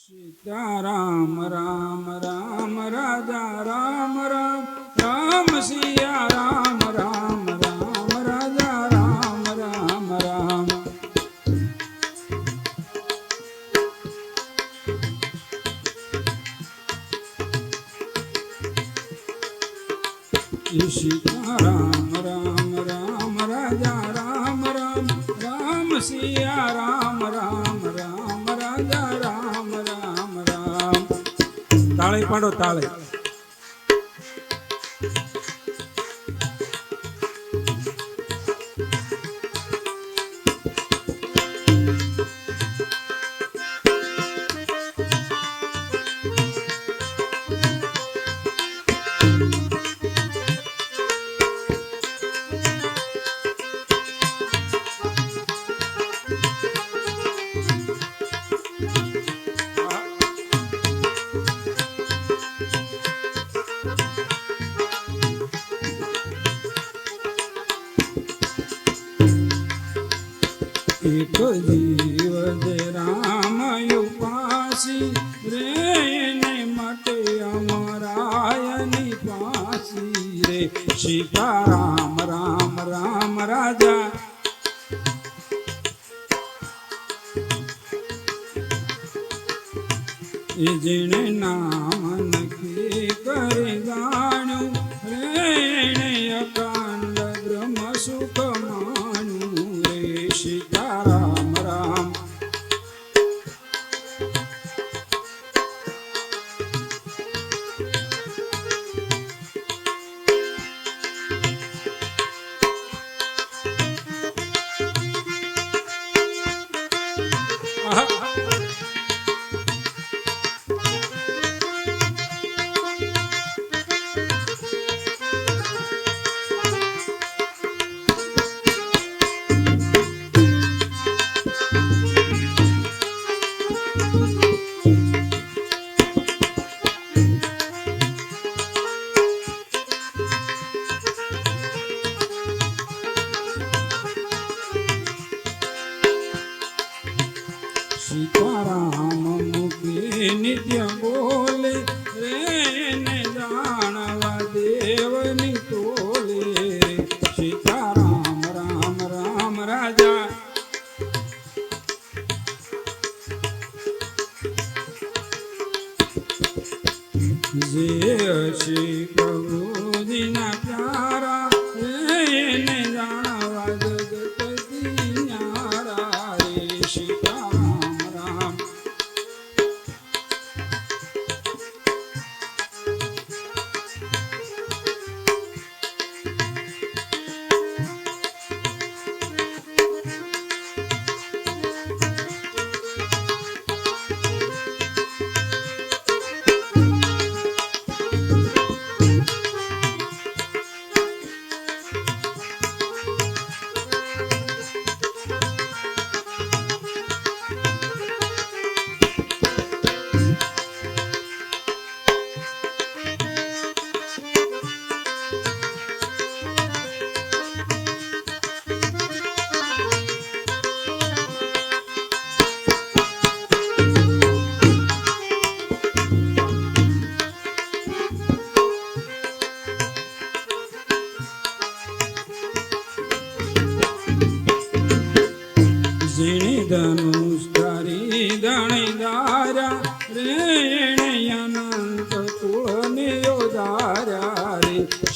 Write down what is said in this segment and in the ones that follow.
સીતારામ રામ રામ રાજા રામ રામ રામ સિયા રામ રામ રામ રાજા રામ રામ રામ સીતા રામ રામ રાજા રામ રામ રામ સિયા રામ રામ રામ રાજા રામ રામ રામ તાળી પાડો તાળી એક જે રામ ઉપાસી રે એને માટે અમરાયની પાસી રે. સીતારામ, રામ રામ રાજા. જેણે નામ કરી જાણ્યું સીતારામ રામ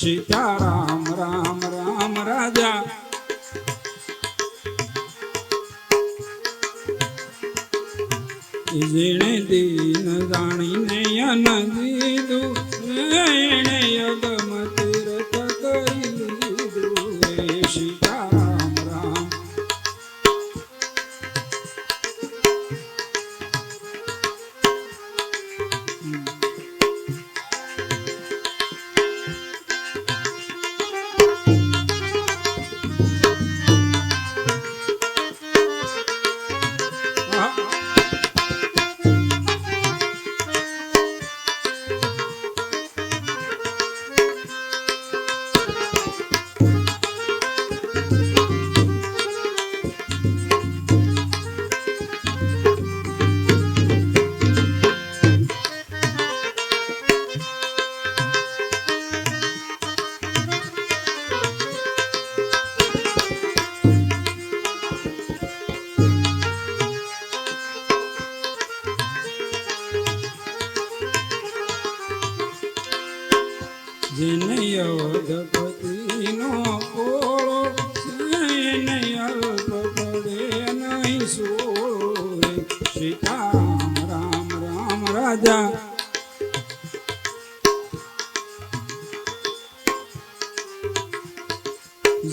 સીતારામ રામ રામ રાજા. જેણે દીન જાણીને અન દીધું એણે રાજા.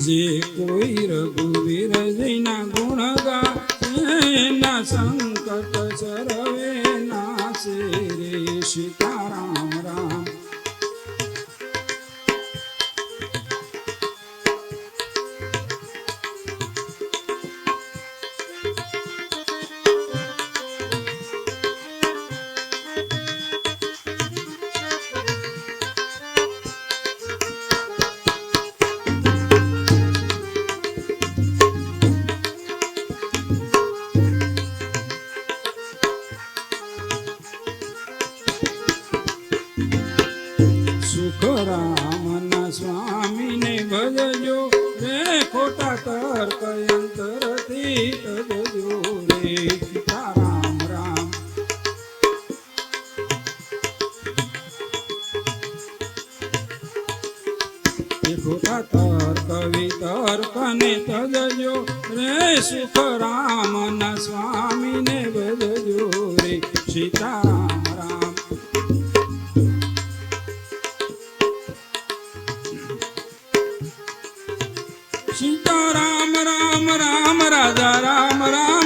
જે કોઈ રઘુવીર જૈના ગુણ ગા એના સંકટ સર્વે નાશે રે. સીતારામ સુખરામના સ્વામીને ભજજો. રે ખોટા તર્ક અંતરથી તજજો રે. સીતારામ, રામ. ખોટા તર્ક વિતર્ક ને તજજો. રે સુખરામના સ્વામીને ભજજો રે. સીતારામ, રામ. સીતારામ રામ રામ રાજા રામ રામ રામ